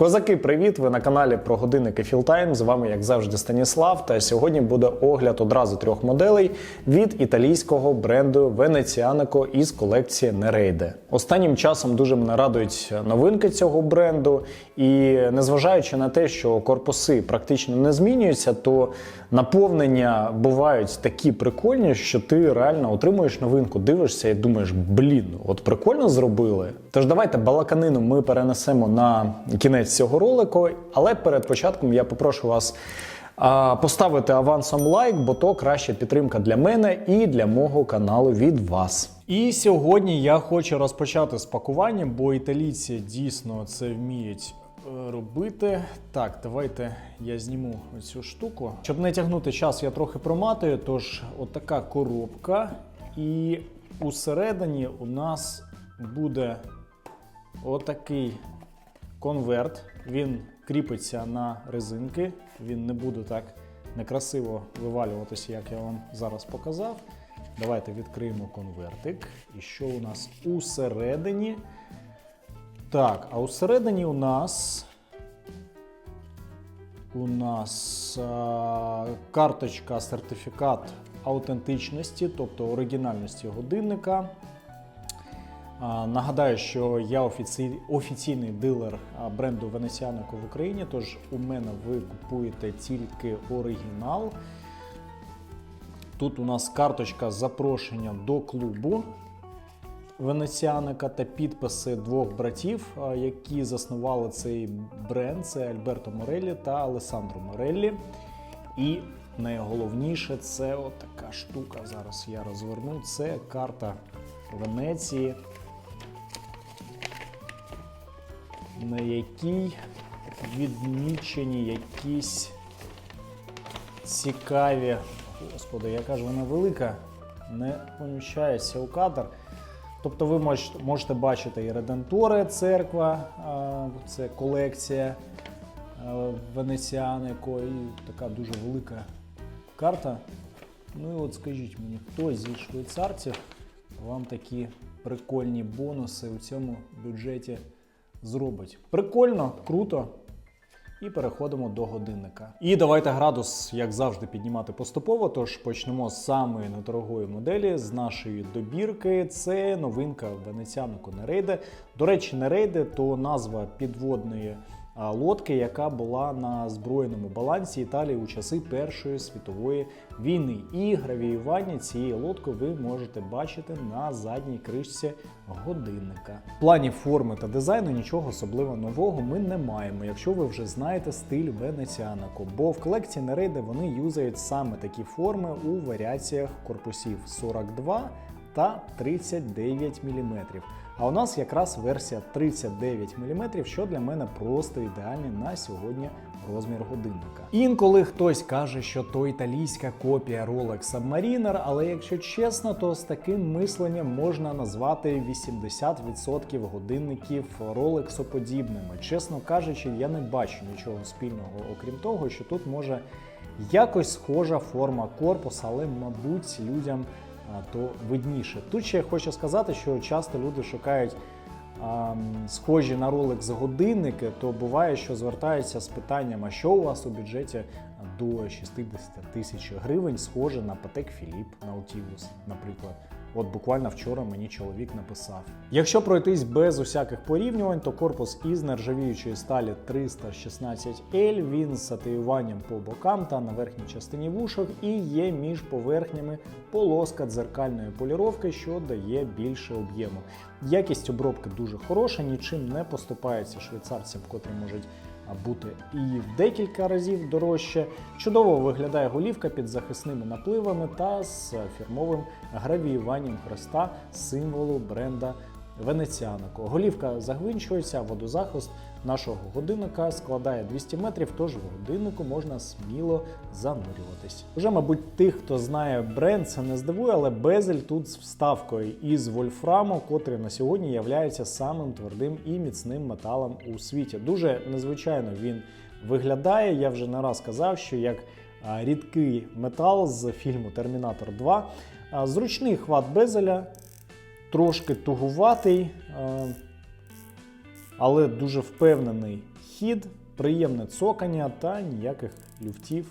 Козаки, привіт! Ви на каналі про годинники Філтайм. З вами, як завжди, Станіслав. Та сьогодні буде огляд одразу трьох моделей від італійського бренду Venezianico із колекції Nereide. Останнім часом дуже мене радують новинки цього бренду, і незважаючи на те, що корпуси практично не змінюються, то наповнення бувають такі прикольні, що ти реально отримуєш новинку, дивишся і думаєш, блін, от прикольно зробили. Тож давайте балаканину ми перенесемо на кінець цього ролику. Але перед початком я попрошу вас поставити авансом лайк, бо то краща підтримка для мене і для мого каналу від вас. І сьогодні я хочу розпочати з пакування, бо італійці дійсно це вміють е, робити. Так, давайте я зніму цю штуку. Щоб не тягнути час, я трохи проматую. Тож, отака коробка, і усередині у нас буде отакий конверт. Він кріпиться на резинки. Він не буде так некрасиво вивалюватися, як я вам зараз показав. Давайте відкриємо конвертик. І що у нас усередині? Так, а усередині у нас. У нас а, карточка, сертифікат аутентичності, тобто оригінальності годинника. Нагадаю, що я офіцій, офіційний дилер бренду Venezianico в Україні, тож у мене ви купуєте тільки оригінал. Тут у нас карточка запрошення до клубу Венеціаника та підписи двох братів, які заснували цей бренд: це Альберто Мореллі та Алесандро Мореллі. І найголовніше це отака штука. Зараз я розверну. Це карта Венеції, на якій відмічені якісь цікаві. Господи, яка ж вона велика, не поміщається у кадр. Тобто ви можете, бачити і Реденторе церква, це колекція а, Венеціанико, і така дуже велика карта. Ну і от скажіть мені, хто зі швейцарців вам такі прикольні бонуси у цьому бюджеті зробить? Прикольно, круто. І переходимо до годинника. І давайте градус, як завжди, піднімати поступово. Тож почнемо з самої недорогої моделі з нашої добірки. Це новинка Венеціанику Нерейде. До речі, Нерейде то назва підводної лодки, яка була на збройному балансі Італії у часи Першої світової війни. І гравіювання цієї лодки ви можете бачити на задній кришці годинника. В плані форми та дизайну нічого особливо нового ми не маємо, якщо ви вже знаєте стиль Венеціанику, бо в колекції Нерейде вони юзають саме такі форми у варіаціях корпусів 42 та 39 мм. А у нас якраз версія 39 мм, що для мене просто ідеальний на сьогодні розмір годинника. Інколи хтось каже, що то італійська копія Rolex Submariner, але якщо чесно, то з таким мисленням можна назвати 80% годинників Rolex подібними. Чесно кажучи, я не бачу нічого спільного, окрім того, що тут може якось схожа форма корпуса, але, мабуть, людям то видніше. Тут ще я хочу сказати, що часто люди шукають а, схожі на ролик з годинники, то буває, що звертаються з питанням, а що у вас у бюджеті до 60 тисяч гривень, схоже на Патек Філіп, на Nautilus, наприклад. От буквально вчора мені чоловік написав. Якщо пройтись без усяких порівнювань, то корпус із нержавіючої сталі 316L, він з сатиюванням по бокам та на верхній частині вушок і є між поверхнями полоска дзеркальної поліровки, що дає більше об'єму. Якість обробки дуже хороша, нічим не поступається швейцарцям, котрі можуть бути і в декілька разів дорожче. Чудово виглядає голівка під захисними напливами та з фірмовим гравіюванням хреста символу бренда Венеціанико. Голівка загвинчується, водозахист нашого годинника складає 200 метрів, тож в годиннику можна сміло занурюватись. Уже, мабуть, тих, хто знає бренд, це не здивує, але безель тут з вставкою із вольфраму, котрий на сьогодні являється самим твердим і міцним металом у світі. Дуже незвичайно він виглядає. Я вже не раз казав, що як рідкий метал з фільму Термінатор 2. Зручний хват безеля, трошки тугуватий, е, але дуже впевнений хід, приємне цокання та ніяких люфтів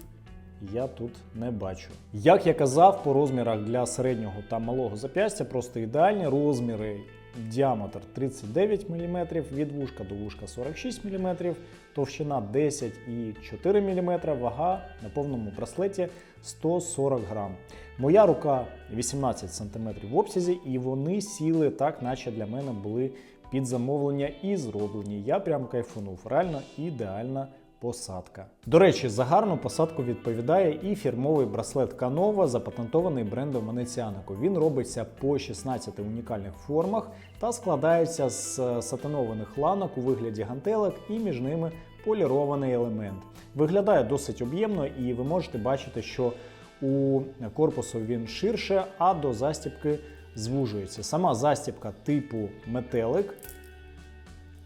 я тут не бачу. Як я казав, по розмірах для середнього та малого зап'ястя просто ідеальні розміри. Діаметр 39 мм, від вушка до вушка 46 мм, товщина 10,4 мм, вага на повному браслеті 140 грам. Моя рука 18 см в обсязі, і вони сіли так, наче для мене були під замовлення і зроблені. Я прям кайфанув. Реально ідеальна посадка. До речі, за гарну посадку відповідає і фірмовий браслет Canova, запатентований брендом Venetianico. Він робиться по 16 унікальних формах та складається з е, сатинованих ланок у вигляді гантелек і між ними полірований елемент. Виглядає досить об'ємно, і ви можете бачити, що у корпусу він ширше, а до застібки звужується. Сама застібка типу метелик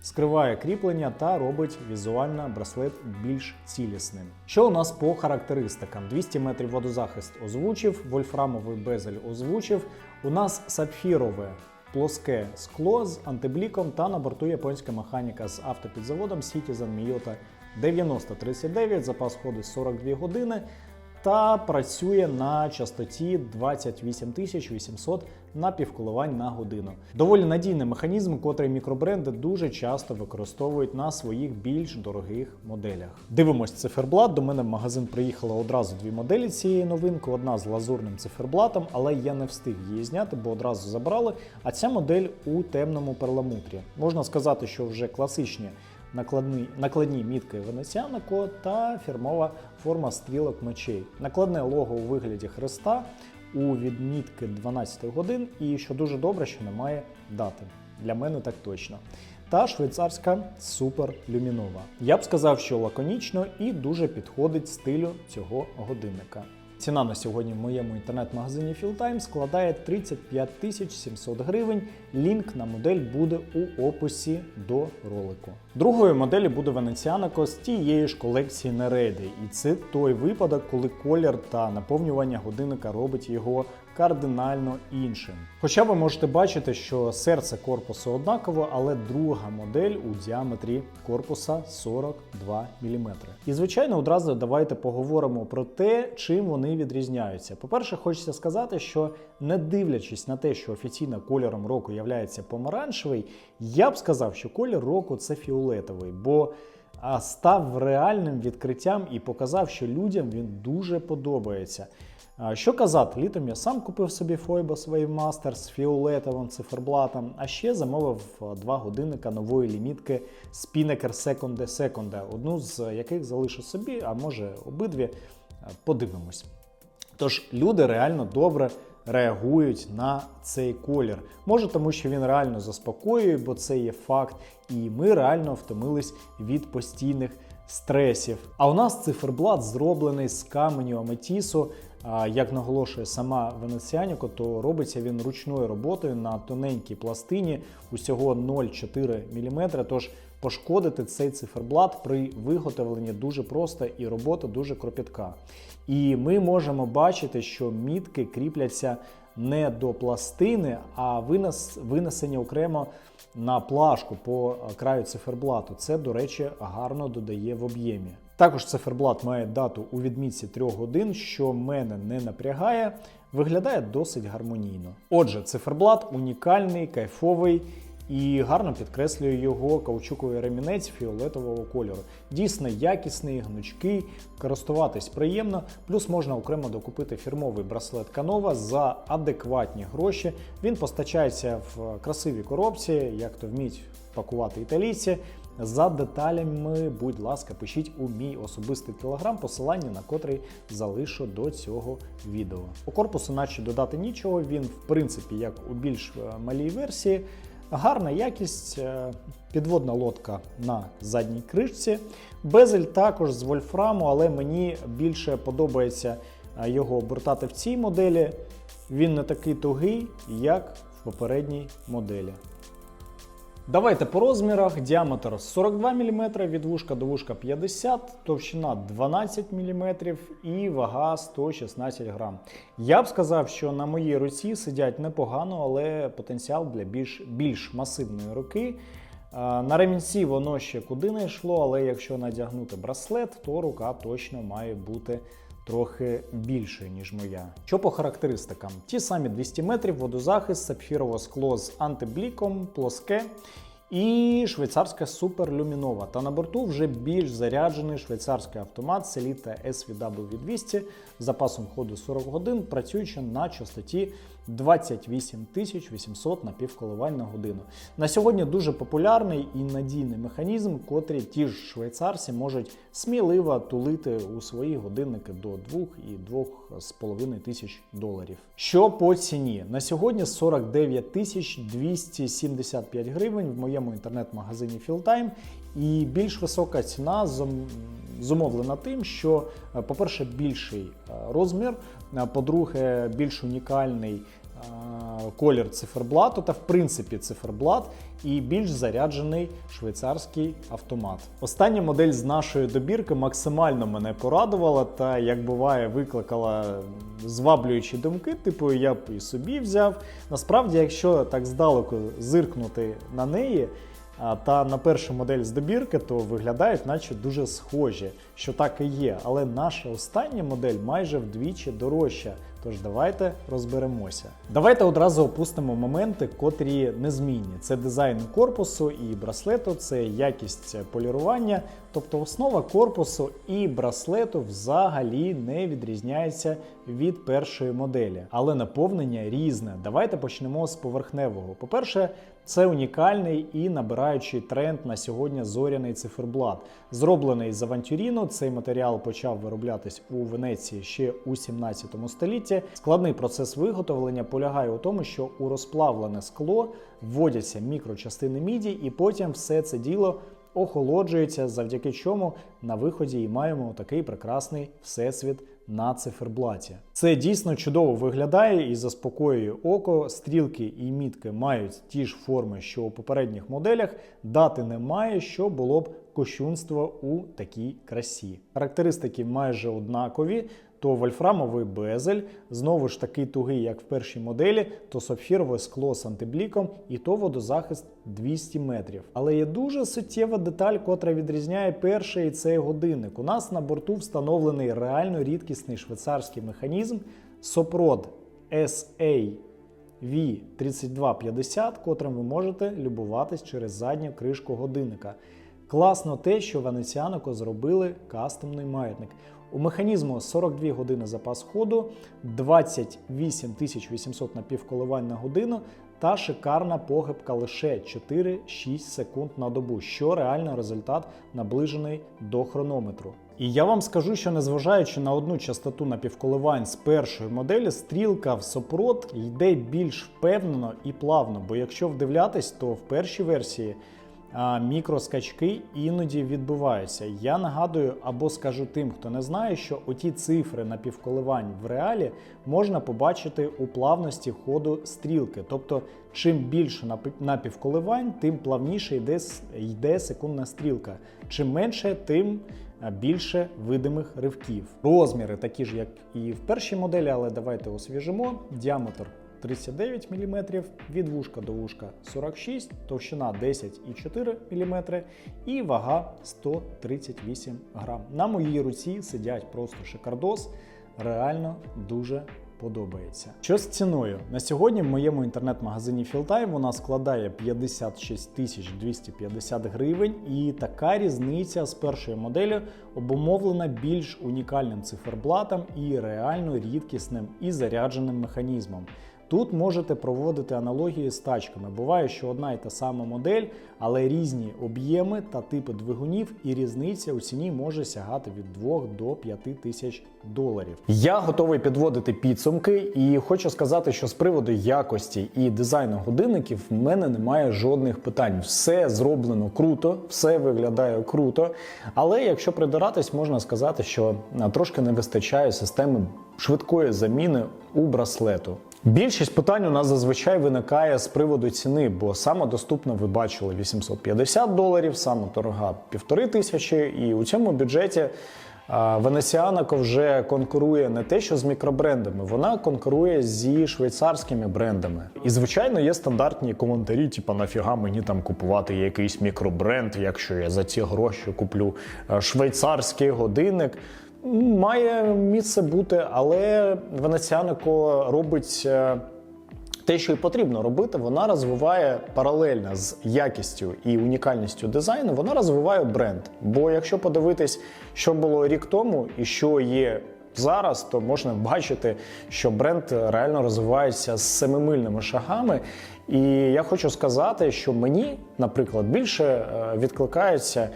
скриває кріплення та робить візуально браслет більш цілісним. Що у нас по характеристикам? 200 метрів водозахист озвучив, вольфрамовий безель озвучив. У нас сапфірове плоске скло з антибліком та на борту японська механіка з автопідзаводом Citizen Miyota 9039, запас ходу 42 години. Та працює на частоті 28800 напівколивань на годину. Доволі надійний механізм, котрий мікробренди дуже часто використовують на своїх більш дорогих моделях. Дивимось циферблат. До мене в магазин приїхало одразу дві моделі цієї новинки. Одна з лазурним циферблатом, але я не встиг її зняти, бо одразу забрали. А ця модель у темному перламутрі. Можна сказати, що вже класичні накладні, накладні мітки Венеціанико та фірмова форма стрілок мечей. Накладне лого у вигляді хреста у відмітки 12 годин, і що дуже добре, що немає дати. Для мене так точно. Та швейцарська суперлюмінова. Я б сказав, що лаконічно і дуже підходить стилю цього годинника. Ціна на сьогодні в моєму інтернет-магазині Fieldtime складає 35 700 гривень. Лінк на модель буде у описі до ролику. Другою моделі буде Венеціанако з тієї ж колекції Нереди. І це той випадок, коли колір та наповнювання годинника робить його кардинально іншим. Хоча ви можете бачити, що серце корпусу однаково, але друга модель у діаметрі корпуса 42 мм. І звичайно, одразу давайте поговоримо про те, чим вони відрізняються. По-перше, хочеться сказати, що не дивлячись на те, що офіційно кольором року являється помаранчевий, я б сказав, що колір року це фіолетовий, бо став реальним відкриттям і показав, що людям він дуже подобається. Що казати, літом я сам купив собі Phoibos Wave Master з фіолетовим циферблатом, а ще замовив два годинника нової лімітки Spinnaker Second Second, одну з яких залишу собі, а може обидві. Подивимось. Тож люди реально добре реагують на цей колір. Може, тому що він реально заспокоює, бо це є факт, і ми реально втомились від постійних стресів. А у нас циферблат зроблений з каменю аметісу. Як наголошує сама Венеціаніко, то робиться він ручною роботою на тоненькій пластині усього 0,4 мм. Тож пошкодити цей циферблат при виготовленні дуже просто і робота дуже кропітка. І ми можемо бачити, що мітки кріпляться не до пластини, а винес, винесені окремо на плашку по е, краю циферблату. Це, до речі, гарно додає в об'ємі. Також циферблат має дату у відмітці 3 годин, що мене не напрягає, виглядає досить гармонійно. Отже, циферблат унікальний, кайфовий і гарно підкреслює його каучуковий ремінець фіолетового кольору. Дійсно якісний, гнучкий, користуватись приємно. Плюс можна окремо докупити фірмовий браслет Canova за адекватні гроші. Він постачається в красивій коробці, як то вміть пакувати італійці. За деталями, будь ласка, пишіть у мій особистий телеграм, посилання на котрий залишу до цього відео. У корпусу, наче додати нічого, він, в принципі, як у більш е, малій версії. Гарна якість, е, підводна лодка на задній кришці. Безель також з вольфраму, але мені більше подобається е, його обертати в цій моделі. Він не такий тугий, як в попередній моделі. Давайте по розмірах. Діаметр 42 мм, від вушка до вушка 50, товщина 12 мм і вага 116 грам. Я б сказав, що на моїй руці сидять непогано, але потенціал для більш, більш масивної руки. На ремінці воно ще куди не йшло, але якщо надягнути браслет, то рука точно має бути трохи більшою, ніж моя. Що по характеристикам? Ті самі 200 метрів, водозахист, сапфірове скло з антибліком, плоске. І швейцарська суперлюмінова. Та на борту вже більш заряджений швейцарський автомат Selita SVW 200 з запасом ходу 40 годин, працюючи на частоті 28 800 напівколивань на годину. На сьогодні дуже популярний і надійний механізм, котрий ті ж швейцарці можуть сміливо тулити у свої годинники до 2 і 2,5 тисяч доларів. Що по ціні? На сьогодні 49 тисяч 275 гривень в моєму інтернет-магазині Fieldtime. І більш висока ціна зумовлена тим, що, е, по-перше, більший е, розмір, по-друге, більш унікальний колір циферблату та в принципі циферблат і більш заряджений швейцарський автомат. Остання модель з нашої добірки максимально мене порадувала та, як буває, викликала зваблюючі думки, типу я б і собі взяв. Насправді, якщо так здалеку зиркнути на неї. Та на першу модель з добірки, то виглядають, наче дуже схожі, що так і є. Але наша остання модель майже вдвічі дорожча. Тож давайте розберемося. Давайте одразу опустимо моменти, котрі незмінні. Це дизайн корпусу і браслету, це якість полірування. Тобто основа корпусу і браслету взагалі не відрізняється від першої моделі, але наповнення різне. Давайте почнемо з поверхневого. По-перше, це унікальний і набираючий тренд на сьогодні зоряний циферблат. Зроблений з авантюріну, цей матеріал почав вироблятись у Венеції ще у 17 столітті. Складний процес виготовлення полягає у тому, що у розплавлене скло вводяться мікрочастини міді, і потім все це діло охолоджується, завдяки чому на виході і маємо такий прекрасний всесвіт на циферблаті. Це дійсно чудово виглядає і заспокоює око. Стрілки і мітки мають ті ж форми, що у попередніх моделях. Дати немає, що було б кощунство у такій красі. Характеристики майже однакові. То вольфрамовий безель, знову ж такий тугий, як в першій моделі, то сапфірове скло з антибліком, і то водозахист 200 метрів. Але є дуже суттєва деталь, котра відрізняє перший цей годинник. У нас на борту встановлений реально рідкісний швейцарський механізм Сопрод SA V3250, котрим ви можете любуватись через задню кришку годинника. Класно те, що венеціанико зробили кастомний маятник. У механізму 42 години запас ходу, 28 800 напівколивань на годину та шикарна похибка лише 4-6 секунд на добу, що реально результат наближений до хронометру. І я вам скажу, що незважаючи на одну частоту напівколивань з першої моделі, стрілка в сопрот йде більш впевнено і плавно. Бо якщо вдивлятись, то в першій версії мікроскачки іноді відбуваються. Я нагадую або скажу тим, хто не знає, що оті цифри напівколивань в реалі можна побачити у плавності ходу стрілки. Тобто, чим більше напі- напівколивань, тим плавніше йде, йде секундна стрілка. Чим менше, тим більше видимих ривків. Розміри такі ж, як і в першій моделі, але давайте освіжимо. Діаметр 39 мм, від вушка до вушка 46, товщина 10,4 мм і вага 138 грам. На моїй руці сидять просто шикардос, реально дуже подобається. Що з ціною? На сьогодні в моєму інтернет-магазині Fieldtime вона складає 56 тисяч 250 гривень, і така різниця з першою моделлю обумовлена більш унікальним циферблатом і реально рідкісним і зарядженим механізмом. Тут можете проводити аналогії з тачками. Буває, що одна і та сама модель, але різні об'єми та типи двигунів, і різниця у ціні може сягати від 2 до 5 тисяч доларів. Я готовий підводити підсумки, і хочу сказати, що з приводу якості і дизайну годинників в мене немає жодних питань. Все зроблено круто, все виглядає круто. Але якщо придиратись, можна сказати, що трошки не вистачає системи швидкої заміни у браслету. Більшість питань у нас зазвичай виникає з приводу ціни, бо саме доступно ви бачили 850 доларів, саме дорога півтори тисячі, і у цьому бюджеті А Венеціанако вже конкурує не те, що з мікробрендами, вона конкурує зі швейцарськими брендами. І звичайно, є стандартні коментарі, типу нафіга мені там купувати якийсь мікробренд, якщо я за ці гроші куплю е, швейцарський годинник. Має місце бути, але Венеціанако робить. е, те, що і потрібно робити, вона розвиває паралельно з якістю і унікальністю дизайну, вона розвиває бренд. Бо якщо подивитись, що було рік тому і що є зараз, то можна бачити, що бренд реально розвивається з семимильними шагами. І я хочу сказати, що мені, наприклад, більше е, відкликається.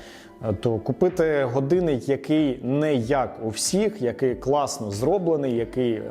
Е, То купити годинник, який не як у всіх, який класно зроблений, який е,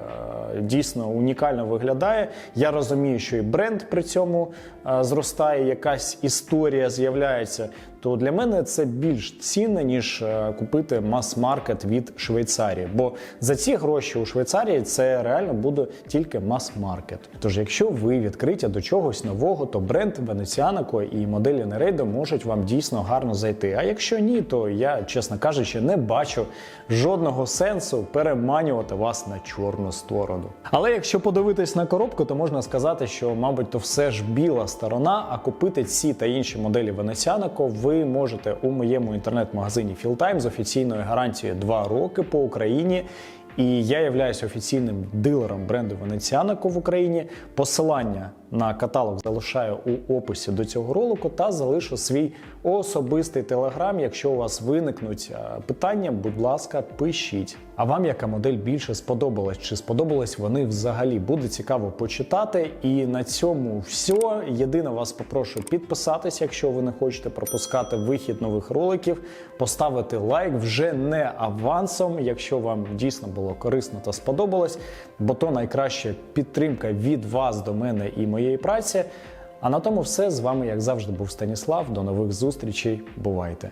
дійсно унікально виглядає. Я розумію, що і бренд при цьому е, зростає, якась історія з'являється. То для мене це більш цінне, ніж купити мас-маркет від Швейцарії. Бо за ці гроші у Швейцарії це реально буде тільки мас-маркет. Тож, якщо ви відкриті до чогось нового, то бренд Венеціанако і моделі Нерейдо можуть вам дійсно гарно зайти. А якщо ні, то я, чесно кажучи, не бачу жодного сенсу переманювати вас на чорну сторону. Але якщо подивитись на коробку, то можна сказати, що, мабуть, то все ж біла сторона, а купити ці та інші моделі Венеціанако ви можете у моєму інтернет-магазині Fieldtime з офіційною гарантією 2 роки по Україні. І я являюсь офіційним дилером бренду Венеціанако в Україні. Посилання на каталог залишаю у описі до цього ролику та залишу свій особистий телеграм. Якщо у вас виникнуть е, питання, будь ласка, пишіть. А вам яка модель більше сподобалась? Чи сподобалась вони взагалі? Буде цікаво почитати. І на цьому все. Єдине вас попрошу підписатись, якщо ви не хочете пропускати вихід нових роликів, поставити лайк вже не авансом, якщо вам дійсно було корисно та сподобалось, бо то найкраща підтримка від вас до мене і моєї праці. А на тому все з вами, як завжди, був Станіслав. До нових зустрічей. Бувайте!